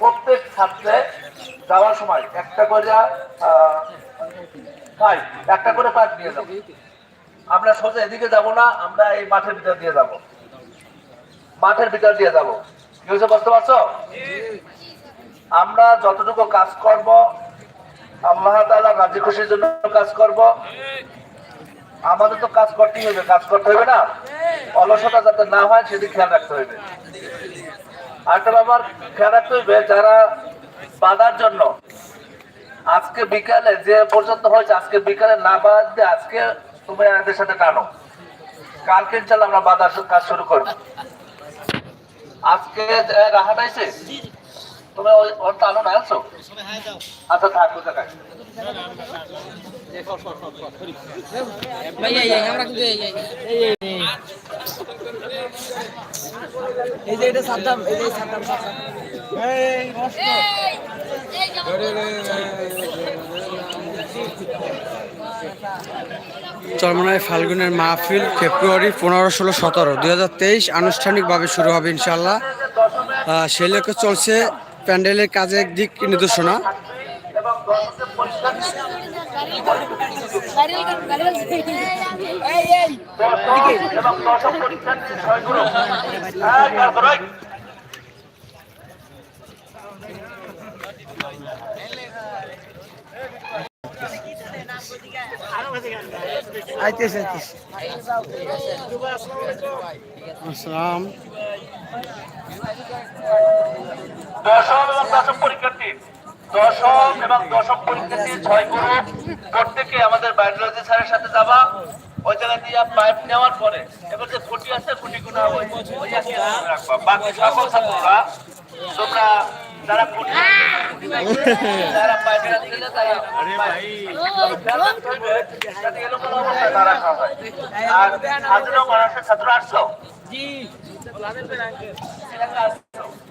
প্রত্যেক ছাত্রে যাওয়ার সময় একটা করে পাইপ একটা করে পাইপ নিয়ে যাব। আমরা সোজা এদিকে যাব না, আমরা এই মাঠের ভিতর দিয়ে যাব। মাঠের ভিতর দিয়ে যাব। কি হয়েছে, বুঝতে পারছ? আমরা যতটুকু কাজ করব, আল্লাহ তাআলা রাজি খুশির জন্য কাজ করব। আমাদের তো কাজ করতেই হবে, কাজ করতে হবে না। অলসতা যাতে না হয়, সেদিকে খেয়াল রাখতে হবে। ব্যাপার খেয়াল রাখতে যারা বাধার জন্য আজকে বিকালে যে পর্যন্ত হয়েছে, আজকে বিকালে না বাদ দিয়ে আজকে তুমি এদের সাথে টানো। কালকে ইনশাল্লাহ আমরা বাধার কাজ শুরু করব। আজকে রাহাত আইছে, তুমি ওই ওর টানো না আছো আচ্ছা থাক, ওই জায়গায়। ভাই, এই এই, আমরা কিন্তু সাদ্দাম চরমনায় ফাল্গুনের মাহফিল ফেব্রুয়ারি পনেরো, ষোলো, সতেরো। দুই হাজার তেইশ আনুষ্ঠানিকভাবে শুরু হবে ইনশাল্লাহ সে চলছে প্যান্ডেলের কাজের দিক নির্দেশনা। এবং আসসালাম দশম এবং দশম পরীক্ষার্থী। দশম এবং দশম পরীক্ষার্থী ছয় গ্রুপ প্রত্যেকে আমাদের বায়োলজি স্যারের সাথে যাবা। ওই জায়গা দিয়ে পাইপ নেওয়ার পরে এবার যে খুঁটি আছে খুঁটিগুলো ওই ওই জায়গায় রাখবা। বাকি সকল ছাত্ররা তোমরা যারা খুঁটি হয়। আর মানুষের ছাত্র আসছো?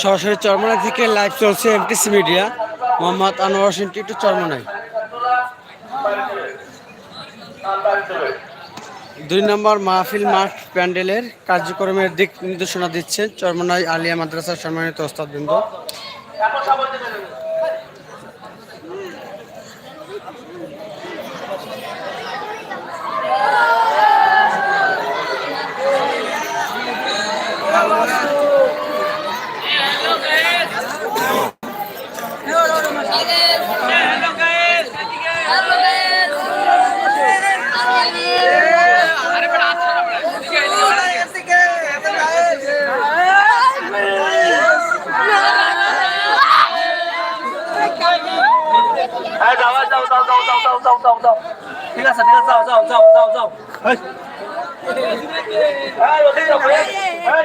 সরাসরি চরমনাই থেকে লাইভ চলছে এমটিসি মিডিয়া মোহাম্মদ আনোয়ার হোসেন টিটু চরমনাই দুই নম্বর মাহফিল মাঠ প্যান্ডেলের কার্যক্রমের দিক নির্দেশনা দিচ্ছে চরমনাই আলিয়া মাদ্রাসার সম্মানিত ওস্তাদবৃন্দ। যাও যাও যাও যাও যাও যাও যাও যাও যাও ঠিক আছে ঠিক আছে যাও যাও যাও যাও যাও ওদিকে যাও, এই, এই,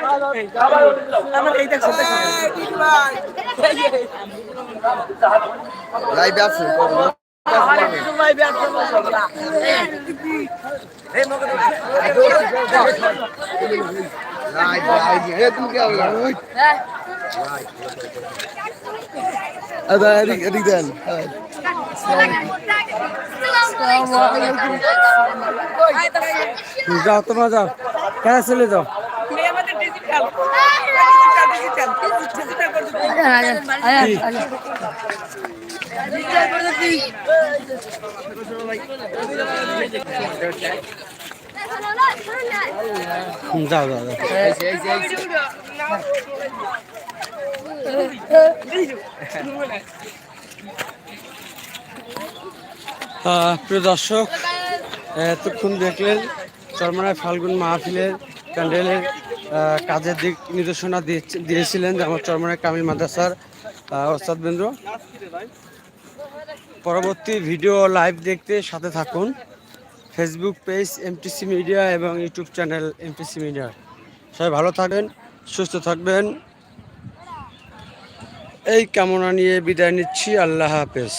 এদিক দেন যাও তোমরা যাও কেন চলে যাও ডিজিটাল যাও প্রিয় দর্শক এতক্ষণ দেখলেন চরমানায় ফাল্গুন মাহফিলের প্যান্ডেলের কাজের দিক নির্দেশনা দিয়েছে- দিয়েছিলেন আমার চরমানায় কামিল মাদ্রাসার আহ, ওস্তাদ বেন্দ্র পরবর্তী ভিডিও লাইভ দেখতে সাথে থাকুন। ফেসবুক পেজ এমটিসি মিডিয়া এবং ইউটিউব চ্যানেল এমটিসি মিডিয়া সবাই ভালো থাকবেন, সুস্থ থাকবেন। এই কামনা নিয়ে বিদায় নিচ্ছি। আল্লাহ হাফেজ।